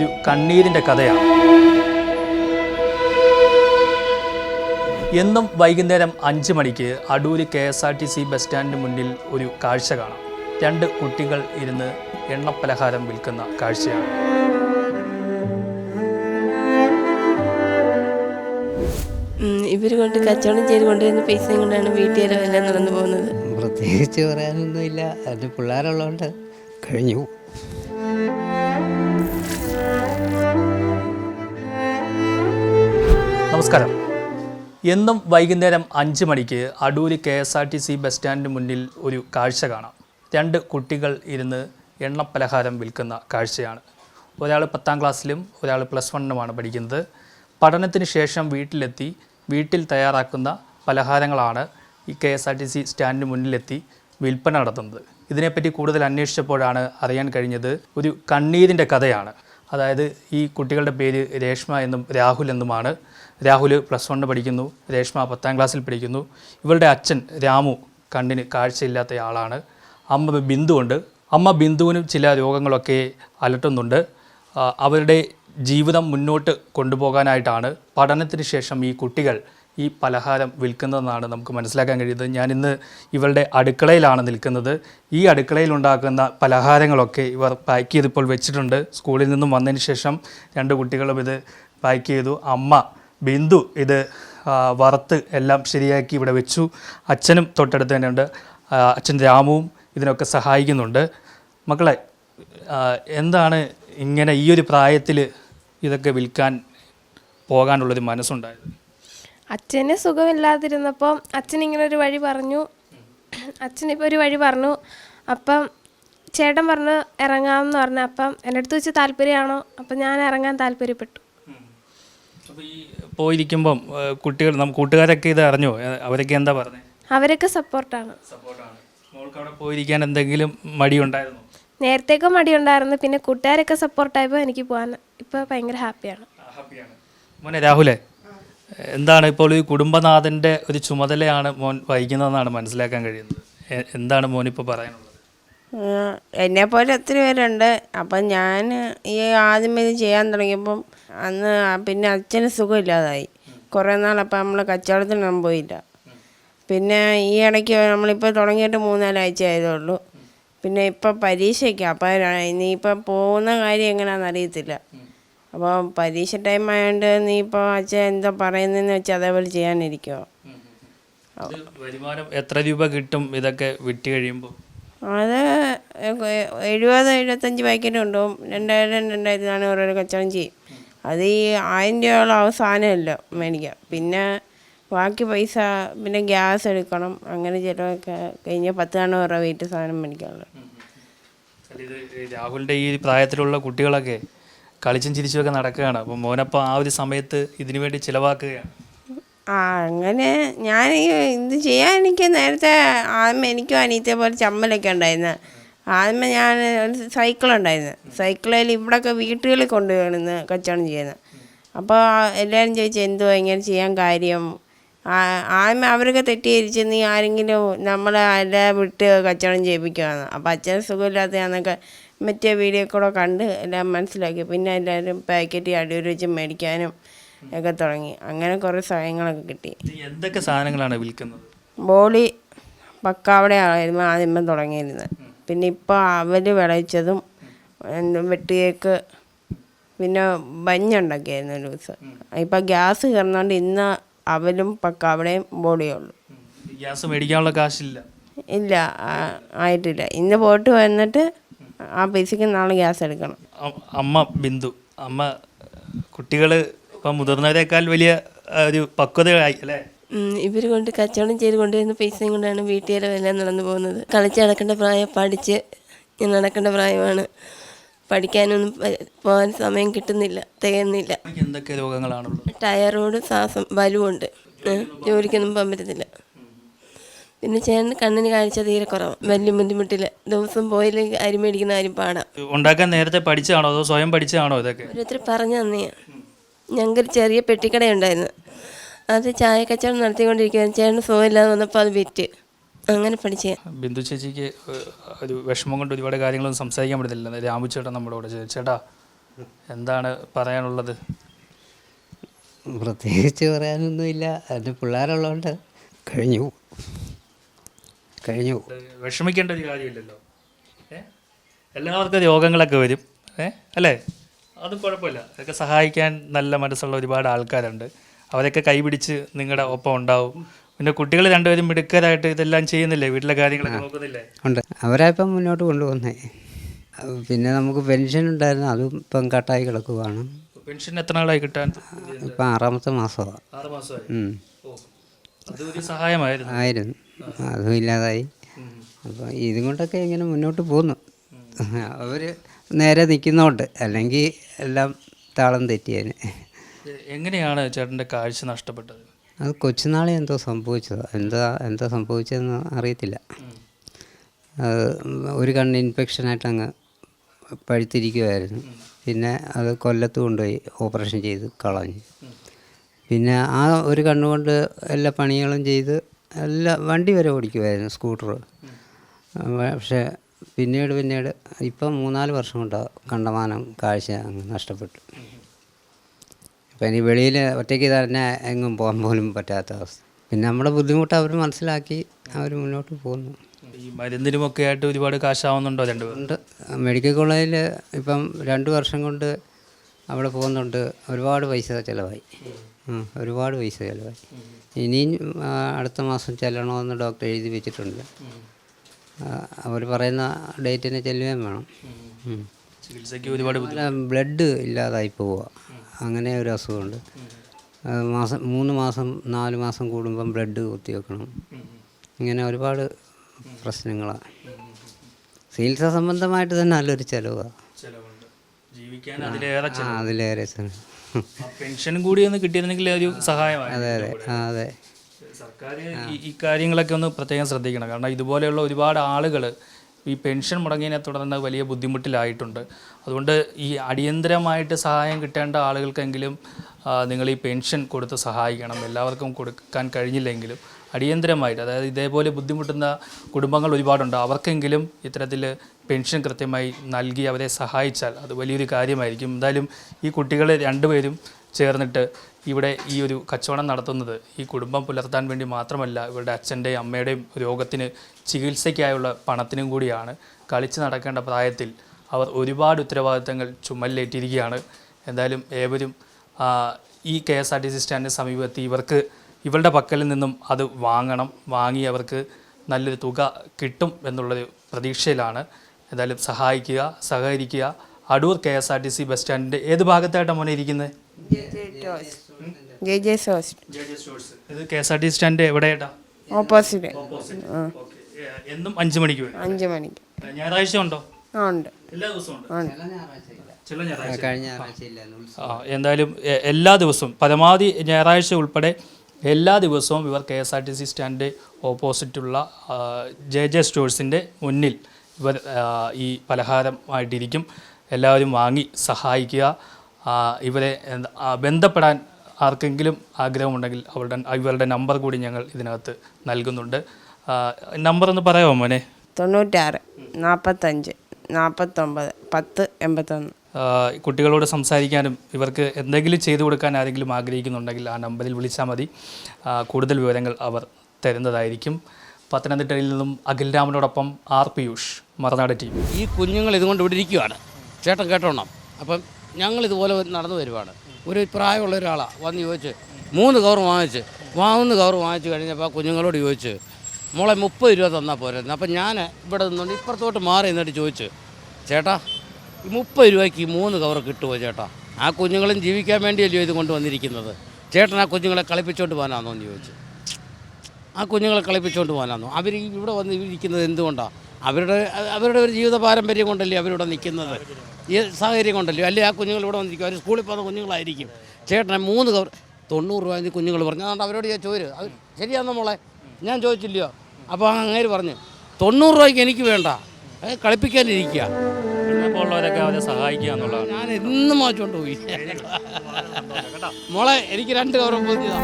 ഒരു കണ്ണീരിന്റെ കഥയാണ്. എന്നും വൈകുന്നേരം അഞ്ച് മണിക്ക് Adoor K S R T C bus സ്റ്റാൻഡിന് മുന്നിൽ ഒരു കാഴ്ച കാണാം. രണ്ട് കുട്ടികൾ ഇരുന്ന് എണ്ണപ്പലഹാരം വിൽക്കുന്ന കാഴ്ചയാണ്. ഇവർ കൊണ്ട് കച്ചവടം ചെയ്ത് കൊണ്ടുവരുന്ന പൈസയും കൊണ്ടാണ് വീട്ടുകാരെ എല്ലാം നടന്നു പോകുന്നത്. പ്രത്യേകിച്ച് പറയാനൊന്നുമില്ല. അത് പിള്ളേരുള്ളതുകൊണ്ട് കഴിഞ്ഞു. നമസ്കാരം. എന്നും വൈകുന്നേരം അഞ്ച് മണിക്ക് Adoor K S R T C bus സ്റ്റാൻഡിന് മുന്നിൽ ഒരു കാഴ്ച കാണാം. രണ്ട് കുട്ടികൾ ഇരുന്ന് എണ്ണപ്പലഹാരം വിൽക്കുന്ന കാഴ്ചയാണ്. ഒരാൾ പത്താം ക്ലാസ്സിലും ഒരാൾ പ്ലസ് വണ്ണിനുമാണ് പഠിക്കുന്നത്. പഠനത്തിന് ശേഷം വീട്ടിലെത്തി വീട്ടിൽ തയ്യാറാക്കുന്ന പലഹാരങ്ങളാണ് ഈ K S R T C സ്റ്റാൻഡിന് മുന്നിലെത്തി വിൽപ്പന നടത്തുന്നത്. ഇതിനെപ്പറ്റി കൂടുതൽ അന്വേഷിച്ചപ്പോഴാണ് അറിയാൻ കഴിഞ്ഞത് ഒരു കണ്ണീരിന്റെ കഥയാണ്. അതായത് ഈ കുട്ടികളുടെ പേര് രേഷ്മ എന്നും രാഹുൽ എന്നുമാണ്. രാഹുൽ പ്ലസ് വണ്ണിന് പഠിക്കുന്നു. രേഷ്മ പത്താം ക്ലാസ്സിൽ പഠിക്കുന്നു. ഇവളുടെ അച്ഛൻ രാമു കണ്ണിന് കാഴ്ചയില്ലാത്ത ആളാണ് അമ്മ ബിന്ദു ഉണ്ട്. അമ്മ ബിന്ദുവിനും ചില രോഗങ്ങളൊക്കെ അലട്ടുന്നുണ്ട്. അവരുടെ ജീവിതം മുന്നോട്ട് കൊണ്ടുപോകാനായിട്ടാണ് പഠനത്തിന് ശേഷം ഈ കുട്ടികൾ ഈ പലഹാരം വിൽക്കുന്നതെന്നാണ് നമുക്ക് മനസ്സിലാക്കാൻ കഴിയുന്നത്. ഞാനിന്ന് ഇവളുടെ അടുക്കളയിലാണ് നിൽക്കുന്നത്. ഈ അടുക്കളയിൽ ഉണ്ടാക്കുന്ന പലഹാരങ്ങളൊക്കെ ഇവർ പാക്ക് ചെയ്തിപ്പോൾ വെച്ചിട്ടുണ്ട്. സ്കൂളിൽ നിന്നും വന്നതിന് ശേഷം രണ്ട് കുട്ടികളും ഇത് പാക്ക് ചെയ്തു. അമ്മ ബിന്ദു ഇത് വറുത്ത് എല്ലാം ശരിയാക്കി ഇവിടെ വെച്ചു. അച്ഛനും തൊട്ടടുത്ത് തന്നെയുണ്ട്. അച്ഛൻ രാമുവും ഇതിനൊക്കെ സഹായിക്കുന്നുണ്ട്. മക്കളെ എന്താണ് ഇങ്ങനെ ഈ ഒരു പ്രായത്തിൽ ഇതൊക്കെ വിൽക്കാൻ പോകാനുള്ളൊരു മനസ്സുണ്ടായത്? അച്ഛന് സുഖമില്ലാതിരുന്നപ്പോൾ അച്ഛൻ ഇങ്ങനെ ഒരു വഴി പറഞ്ഞു. അച്ഛനിപ്പോൾ ഒരു വഴി പറഞ്ഞു. അപ്പം ചേട്ടൻ പറഞ്ഞു ഇറങ്ങാമെന്ന് പറഞ്ഞു. അപ്പം എന്റെ അടുത്ത് വെച്ച് താല്പര്യമാണോ? അപ്പം ഞാൻ ഇറങ്ങാൻ താല്പര്യപ്പെട്ടു. പോയിരിക്കുമ്പം കുട്ടികൾ നമുക്ക് കൂട്ടുകാരൊക്കെ ഇത് അറിഞ്ഞോ? അവരൊക്കെ എന്താ പറഞ്ഞത് അവരൊക്കെ സപ്പോർട്ടാണ്. സപ്പോർട്ടാണ്. മോൾക്ക് അവിടെ പോയിരിക്കാൻ എന്തെങ്കിലും മടിയുണ്ടായിരുന്നോ? നേരത്തേക്ക് മടിയുണ്ടായിരുന്നു. പിന്നെ കൂട്ടുകാരൊക്കെ സപ്പോർട്ടായപ്പോൾ എനിക്ക് പോകാൻ ഇപ്പോൾ ഭയങ്കര ഹാപ്പിയാണ്. ഹാപ്പിയാണ്. മോനെ രാഹുലേ എന്താണ് ഇപ്പോൾ ഈ കുടുംബനാഥന്റെ ഒരു ചുമതലയാണ് മോൻ വഹിക്കുന്നതെന്നാണ് മനസ്സിലാക്കാൻ കഴിയുന്നത്? എന്താണ് എന്താണ് മോനിപ്പോൾ പറയാനുള്ളത്? എന്നെ പോലെ ഒത്തിരി പേരുണ്ട്. അപ്പം ഞാൻ ഈ ആദ്യം ഇത് ചെയ്യാൻ തുടങ്ങിയപ്പം അന്ന് പിന്നെ അച്ഛന് സുഖമില്ലാതായി. കുറേ നാളപ്പം നമ്മൾ കച്ചവടത്തിനൊന്നും പോയില്ല. പിന്നെ ഈ ഇടയ്ക്ക് നമ്മളിപ്പോൾ തുടങ്ങിയിട്ട് മൂന്നാലാഴ്ച ആയതുള്ളൂ പിന്നെ ഇപ്പം പരീക്ഷയ്ക്ക് അപ്പം ഇനിയിപ്പം പോകുന്ന കാര്യം എങ്ങനെയാണെന്ന് അറിയത്തില്ല. അപ്പോൾ പരീക്ഷ ടൈം ആയതുകൊണ്ട് നീ ഇപ്പോൾ അച്ഛൻ എന്താ പറയുന്നതെന്ന് വെച്ചാൽ അതേപോലെ ചെയ്യാനിരിക്കുമോ വരുമാനം എത്ര രൂപ കിട്ടും ഇതൊക്കെ വിറ്റ് കഴിയുമ്പോൾ അത് എഴുപത് എഴുപത്തഞ്ച് പാക്കറ്റ് ഉണ്ടാവും രണ്ടായിരം രണ്ടായിരത്തി നാനൂറ് ഒരു കച്ചവടം ചെയ്യും. അത് ഈ ആയിരം രൂപയോളം അവസാനമല്ലോ മേടിക്കാം പിന്നെ ബാക്കി പൈസ പിന്നെ ഗ്യാസ് എടുക്കണം. അങ്ങനെ ചിലവൊക്കെ കഴിഞ്ഞാൽ പത്ത് നാനൂറ് രൂപ വെയിറ്റ് സാധനം മേടിക്കാനുള്ളത്. രാഹുലിന്റെ ഈ പ്രായത്തിലുള്ള കുട്ടികളൊക്കെ കളിച്ചും ചിരിച്ചുമൊക്കെ നടക്കുകയാണ്. അപ്പം മോനപ്പോൾ ആ ഒരു സമയത്ത് ഇതിനു വേണ്ടി ചിലവാക്കുകയാണ്. ആ അങ്ങനെ ഞാൻ ഇത് ചെയ്യാൻ എനിക്ക് നേരത്തെ ആദ്യം എനിക്കും അനിയത്തെ പോലെ ചമ്മലൊക്കെ ഉണ്ടായിരുന്നു. ആദ്യമേ ഞാൻ ഒരു സൈക്കിളുണ്ടായിരുന്നു സൈക്കിളിൽ ഇവിടെയൊക്കെ വീട്ടുകളിൽ കൊണ്ടുപോയിരുന്നു കച്ചവടം ചെയ്യുന്നത്. അപ്പോൾ എല്ലാവരും ചോദിച്ചു എന്തുവാ ഇങ്ങനെ ചെയ്യാൻ കാര്യം? ആദ്യം അവരൊക്കെ തെറ്റിദ്ധരിച്ച് നീ ആരെങ്കിലും നമ്മളെ എല്ലാം വിട്ട് കച്ചവടം ചെയ്യിപ്പിക്കുകയാണ് അപ്പോൾ അച്ഛൻ സുഖമില്ലാത്തതാന്നൊക്കെ മറ്റേ വീഡിയോ കൂടെ കണ്ട് എല്ലാം മനസ്സിലാക്കി. പിന്നെ എല്ലാവരും പാക്കറ്റ് അടിയൊരു വെച്ച് മേടിക്കാനും ഒക്കെ തുടങ്ങി. അങ്ങനെ കുറേ സഹായങ്ങളൊക്കെ കിട്ടി. എന്തൊക്കെ സാധനങ്ങളാണ് വിൽക്കുന്നത്? ബോളി പക്കാവിടെ ആയിരുന്നു ആദ്യമേ തുടങ്ങിയിരുന്നത്. പിന്നെ ഇപ്പോൾ അവർ വിളയിച്ചതും വെട്ടിയേക്ക് വെട്ടുകേക്ക് പിന്നെ ബഞ്ഞുണ്ടാക്കിയായിരുന്നു ഒരു ദിവസം. ഇപ്പം ഗ്യാസ് കയറുന്നതുകൊണ്ട് ഇന്ന് അവലും പക്കാവടയും ബോളിയേ ഉള്ളൂ. ഗ്യാസ് മേടിക്കാനുള്ള കാശില്ല. ഇല്ല ആയിട്ടില്ല. ഇന്ന് പോയിട്ട് വന്നിട്ട് ആ ബേസിക്ക് നാളെ ഗ്യാസ് എടുക്കണം. അമ്മ ബിന്ദു അമ്മ കുട്ടികൾ ഇപ്പം മുതിർന്നവരെക്കാൾ വലിയ ഒരു പക്വതയായി അല്ലേ? ഇവർ കൊണ്ട് കച്ചവടം ചെയ്ത് കൊണ്ടുവരുന്ന പൈസയും കൊണ്ടാണ് വീട്ടുകാരെ എല്ലാം നടന്നു പോകുന്നത്. കളിച്ച് നടക്കേണ്ട പ്രായം പഠിച്ച് ഞാൻ നടക്കേണ്ട പ്രായമാണ്. പഠിക്കാനൊന്നും പോകാൻ സമയം കിട്ടുന്നില്ല തികയുന്നില്ല. എന്തൊക്കെ രോഗങ്ങളാണുള്ളത്? ടയറോട് ശ്വാസം ബലുവുണ്ട് ഏഹ് ജോലിക്കൊന്നും പോകാൻ പറ്റത്തില്ല. പിന്നെ ചേട്ടന് കണ്ണിന് കാഴ്ച തീരെ കുറവാണ് വലിയ ബുദ്ധിമുട്ടില്ല. ദിവസം പോയില്ലെങ്കിൽ അരി മേടിക്കുന്ന കാര്യം പാടാം. ഉണ്ടാക്കാൻ നേരത്തെ പഠിച്ചതാണോ അതോ സ്വയം പഠിച്ചതാണോ ഇതൊക്കെ? ഓരോരുത്തർ പറഞ്ഞു തന്നെയാ. ഞങ്ങൾക്കൊരു ചെറിയ പെട്ടിക്കടയുണ്ടായിരുന്നു. അത് ചായ കച്ചവടം നടത്തിക്കൊണ്ടിരിക്കുകയാണ് ചേട്ടന് സുഖമില്ലാതെ വന്നപ്പോൾ അത് വിറ്റ്. അങ്ങനെ പഠിച്ചേ ബിന്ദു ചേച്ചിക്ക് ഒരു വിഷമം കൊണ്ട് ഒരുപാട് കാര്യങ്ങളൊന്നും സംസാരിക്കാൻ പറ്റത്തില്ല. രാമു ചേട്ടൻ നമ്മുടെ കൂടെ ചേ- ചേട്ടാ എന്താണ് പറയാനുള്ളത്? പ്രത്യേകിച്ച് പറയാനൊന്നുമില്ല. അതിന് പിള്ളേരുള്ളതുകൊണ്ട് കഴിഞ്ഞു. കഴിഞ്ഞു. വിഷമിക്കേണ്ട ഒരു കാര്യമില്ലല്ലോ. ഏഹ് എല്ലാവർക്കും രോഗങ്ങളൊക്കെ വരും. ഏഹ് അല്ലേ? അത് കുഴപ്പമില്ല. അതൊക്കെ സഹായിക്കാൻ നല്ല മനസ്സുള്ള ഒരുപാട് ആൾക്കാരുണ്ട്. അവരൊക്കെ കൈപിടിച്ച് നിങ്ങളുടെ ഒപ്പം ഉണ്ടാവും. പിന്നെ കുട്ടികൾ രണ്ടുപേരും മിടുക്കരായിട്ട് ഇതെല്ലാം ചെയ്യുന്നില്ലേ? വീട്ടിലെ കാര്യങ്ങളൊക്കെ നോക്കുന്നില്ലേ? ഉണ്ട്. അവരെ ഇപ്പം മുന്നോട്ട് കൊണ്ടുപോകുന്നേ. പിന്നെ നമുക്ക് പെൻഷൻ ഉണ്ടായിരുന്നു. അതും ഇപ്പം കട്ടായി കിടക്കുവാണ്. പെൻഷൻ എത്ര നാളായി കിട്ടാൻ? ഇപ്പം ആറാമത്തെ മാസമാണ്. ആറ് മാസമായി. ഉം. ഓ അത് ഒരു സഹായമായിരുന്നു. ആയിരുന്നു. അതും ഇല്ലാതായി. ഉം. അപ്പം ഇതും കൊണ്ടൊക്കെ ഇങ്ങനെ മുന്നോട്ട് പോകുന്നു അവർ നേരെ നിൽക്കുന്നോണ്ട് അല്ലെങ്കിൽ എല്ലാം താളം തെറ്റിയേനെ ഇത് എങ്ങനെയാണ് ചേട്ടന്റെ കാഴ്ച നഷ്ടപ്പെട്ടത്? അത് കൊച്ചുനാളെ എന്തോ സംഭവിച്ചത്? എന്താ എന്താ സംഭവിച്ചതെന്ന് അറിയത്തില്ല. അത് ഒരു കണ്ണ് ഇൻഫെക്ഷനായിട്ട് അങ്ങ് പഴുത്തിരിക്കുമായിരുന്നു പിന്നെ അത് കൊല്ലത്ത് കൊണ്ടുപോയി ഓപ്പറേഷൻ ചെയ്ത് കളഞ്ഞു. പിന്നെ ആ ഒരു കണ്ണുകൊണ്ട് എല്ലാ പണികളും ചെയ്ത് എല്ലാ വണ്ടി വരെ ഓടിക്കുമായിരുന്നു സ്കൂട്ടർ. പക്ഷേ പിന്നീട് പിന്നീട് ഇപ്പം മൂന്നാൽ വർഷം കൊണ്ട് കണ്ടമാനം കാഴ്ച അങ്ങ് നഷ്ടപ്പെട്ടു. ഇപ്പം ഇനി വെളിയിൽ ഒറ്റയ്ക്ക് തന്നെ എങ്ങും പോകാൻ പോലും പറ്റാത്ത അവസ്ഥ. പിന്നെ നമ്മുടെ ബുദ്ധിമുട്ട് അവർ മനസ്സിലാക്കി അവർ മുന്നോട്ട് പോകുന്നു. ഈ മരുന്നിനുമൊക്കെ ആയിട്ട് ഒരുപാട് കാശാവുന്നുണ്ടോ രണ്ട് മെഡിക്കൽ കോളേജിൽ ഇപ്പം രണ്ട് വർഷം കൊണ്ട് അവിടെ പോകുന്നുണ്ട്. ഒരുപാട് പൈസ ചിലവായി. ഒരുപാട് പൈസ ചിലവായി. ഇനിയും അടുത്ത മാസം ചെല്ലണമെന്ന് ഡോക്ടർ എഴുതി വെച്ചിട്ടുണ്ട്. അവർ പറയുന്ന ഡേറ്റിന് ചെല്ലുകയും വേണം. ചികിത്സയ്ക്ക് ഒരുപാട് ബ്ലഡ് ഇല്ലാതായി പോവുക. അങ്ങനെ ഒരു അസുഖമുണ്ട്. മാസം മൂന്ന് മാസം നാല് മാസം കൂടുമ്പം ബ്ലഡ് കുത്തി വെക്കണം. ഇങ്ങനെ ഒരുപാട് പ്രശ്നങ്ങളാണ് ചികിത്സ സംബന്ധമായിട്ട് തന്നെ നല്ലൊരു ചിലവാണ്. ജീവിക്കാൻ അതിലേറെ പെൻഷനും കൂടി ഒന്ന് കിട്ടിയിരുന്നെങ്കിൽ ഒരു സഹായമായി അതെ അതെ അതെ. സർക്കാർ ഈ കാര്യങ്ങളൊക്കെ ഒന്ന് പ്രത്യേകം ശ്രദ്ധിക്കണം. കാരണം ഇതുപോലെയുള്ള ഒരുപാട് ആളുകൾ ഈ പെൻഷൻ മുടങ്ങിയതിനെ തുടർന്ന് വലിയ ബുദ്ധിമുട്ടിലായിട്ടുണ്ട്. അതുകൊണ്ട് ഈ അടിയന്തരമായിട്ട് സഹായം കിട്ടേണ്ട ആളുകൾക്കെങ്കിലും നിങ്ങൾ ഈ പെൻഷൻ കൊടുത്ത് സഹായിക്കണം. എല്ലാവർക്കും കൊടുക്കാൻ കഴിഞ്ഞില്ലെങ്കിലും അടിയന്തരമായിട്ട് അതായത് ഇതേപോലെ ബുദ്ധിമുട്ടുന്ന കുടുംബങ്ങൾ ഒരുപാടുണ്ട്. അവർക്കെങ്കിലും ഇത്തരത്തിൽ പെൻഷൻ കൃത്യമായി നൽകി അവരെ സഹായിച്ചാൽ അത് വലിയൊരു കാര്യമായിരിക്കും. എന്തായാലും ഈ കുട്ടികളെ രണ്ടുപേരും ചേർന്നിട്ട് ഇവിടെ ഈ ഒരു കച്ചവടം നടത്തുന്നത് ഈ കുടുംബം പുലർത്താൻ വേണ്ടി മാത്രമല്ല ഇവരുടെ അച്ഛന്റെയും അമ്മയുടെയും രോഗത്തിന് ചികിത്സയ്ക്കായുള്ള പണത്തിനും കൂടിയാണ്. കളിച്ച് നടക്കേണ്ട പ്രായത്തിൽ അവർ ഒരുപാട് ഉത്തരവാദിത്തങ്ങൾ ചുമലിലേറ്റിരിക്കുകയാണ്. എന്തായാലും ഏവരും ഈ K S R T C സ്റ്റാൻഡിന് സമീപത്ത് ഇവർക്ക് ഇവരുടെ പക്കലിൽ നിന്നും അത് വാങ്ങണം. വാങ്ങി അവർക്ക് നല്ലൊരു തുക കിട്ടും എന്നുള്ളൊരു പ്രതീക്ഷയിലാണ്. എന്തായാലും സഹായിക്കുക സഹകരിക്കുക. Adoor K S R T C bus സ്റ്റാൻഡിന്റെ ഏത് ഭാഗത്തായിട്ടാണ് മോനെ ഇരിക്കുന്നത് ഇത് K S R T C stand എവിടെയായിട്ടാ? Opposite. എന്നും അഞ്ചു മണിക്ക് അഞ്ചു മണിക്ക്. ഞായറാഴ്ച ഉണ്ടോ? ആ ഉണ്ട്. എല്ലാ ദിവസവും എന്തായാലും എല്ലാ ദിവസവും പരമാവധി ഞായറാഴ്ച ഉൾപ്പെടെ എല്ലാ ദിവസവും ഇവർ K S R T C stand ഓപ്പോസിറ്റുള്ള J J സ്റ്റോഴ്സിന്റെ മുന്നിൽ ഇവർ ഈ പലഹാരമായിട്ടിരിക്കും. എല്ലാവരും വാങ്ങി സഹായിക്കുക. ഇവരെ ബന്ധപ്പെടാൻ ആർക്കെങ്കിലും ആഗ്രഹമുണ്ടെങ്കിൽ അവരുടെ ഇവരുടെ നമ്പർ കൂടി ഞങ്ങൾ ഇതിനകത്ത് നൽകുന്നുണ്ട്. നമ്പർ ഒന്ന് പറയാമോ മോനെ? തൊണ്ണൂറ്റാറ് നാൽപ്പത്തഞ്ച് നാൽപ്പത്തൊമ്പത് പത്ത് എൺപത്തൊന്ന്. കുട്ടികളോട് സംസാരിക്കാനും ഇവർക്ക് എന്തെങ്കിലും ചെയ്തു കൊടുക്കാൻ ആരെങ്കിലും ആഗ്രഹിക്കുന്നുണ്ടെങ്കിൽ ആ നമ്പറിൽ വിളിച്ചാൽ മതി. കൂടുതൽ വിവരങ്ങൾ അവർ തരുന്നതായിരിക്കും. പത്തനംതിട്ടയിൽ നിന്നും അഖിൽ രാമനോടൊപ്പം ആർ പിയൂഷ് മറനാട് ടീം. ഈ കുഞ്ഞുങ്ങൾ ഇതുകൊണ്ട് ഇവിടെ ഇരിക്കുവാണ്. ചേട്ടൻ കേട്ടോണം. അപ്പം ഞങ്ങൾ ഇതുപോലെ നടന്നു വരുവാണ്. ഒരു പ്രായമുള്ള ഒരാളാണ് വന്ന് ചോദിച്ച് മൂന്ന് കവർ വാങ്ങിച്ച്. മൂന്ന് കവർ വാങ്ങിച്ച് കഴിഞ്ഞപ്പോൾ കുഞ്ഞുങ്ങളോട് ചോദിച്ച് മോളെ മുപ്പത് രൂപ തന്നാൽ പോരായിരുന്നു അപ്പം ഞാൻ ഇവിടെ നിന്നുകൊണ്ട് ഇപ്പുറത്തോട്ട് മാറി എന്നിട്ട് ചോദിച്ചു ചേട്ടാ മുപ്പത് രൂപയ്ക്ക് മൂന്ന് കവർ കിട്ടുമോ ചേട്ടാ? ആ കുഞ്ഞുങ്ങളും ജീവിക്കാൻ വേണ്ടിയല്ലയോ ഇത് കൊണ്ടുവന്നിരിക്കുന്നത്? ചേട്ടൻ ആ കുഞ്ഞുങ്ങളെ കളിപ്പിച്ചോണ്ട് പോകാനാണോ എന്ന് ചോദിച്ചു. ആ കുഞ്ഞുങ്ങളെ കളിപ്പിച്ചുകൊണ്ട് പോകാനാണോ അവർ ഇവിടെ വന്ന് ഇരിക്കുന്നത് എന്തുകൊണ്ടാണ് അവരുടെ അവരുടെ ഒരു ജീവിത പാരമ്പര്യം കൊണ്ടല്ലേ അവരിവിടെ നിൽക്കുന്നത്? ഈ സാഹചര്യം കൊണ്ടല്ലേ? അല്ലേ ആ കുഞ്ഞുങ്ങൾ ഇവിടെ വന്നിരിക്കും? അവർ സ്കൂളിൽ പോകുന്ന കുഞ്ഞുങ്ങളായിരിക്കും. ചേട്ടനെ മൂന്ന് കവർ തൊണ്ണൂറ് രൂപ എന്നീ കുഞ്ഞുങ്ങൾ പറഞ്ഞു അതുകൊണ്ട് അവരോട് ഞാൻ ചോര് അത് ശരിയാണെന്നോ മോളെ? ഞാൻ ചോദിച്ചില്ലയോ? അപ്പോൾ അങ്ങേര് പറഞ്ഞു തൊണ്ണൂറ് രൂപയ്ക്ക് എനിക്ക് വേണ്ട. കളിപ്പിക്കാനിരിക്കുക. അപ്പോൾ ഉള്ളവരൊക്കെ അവരെ സഹായിക്കുക എന്നുള്ളതാണ്. ഞാൻ എന്നും മാറ്റോണ്ട് പോയി. മോളെ എനിക്ക് രണ്ട് കവർ പൊതിഞ്ഞതാ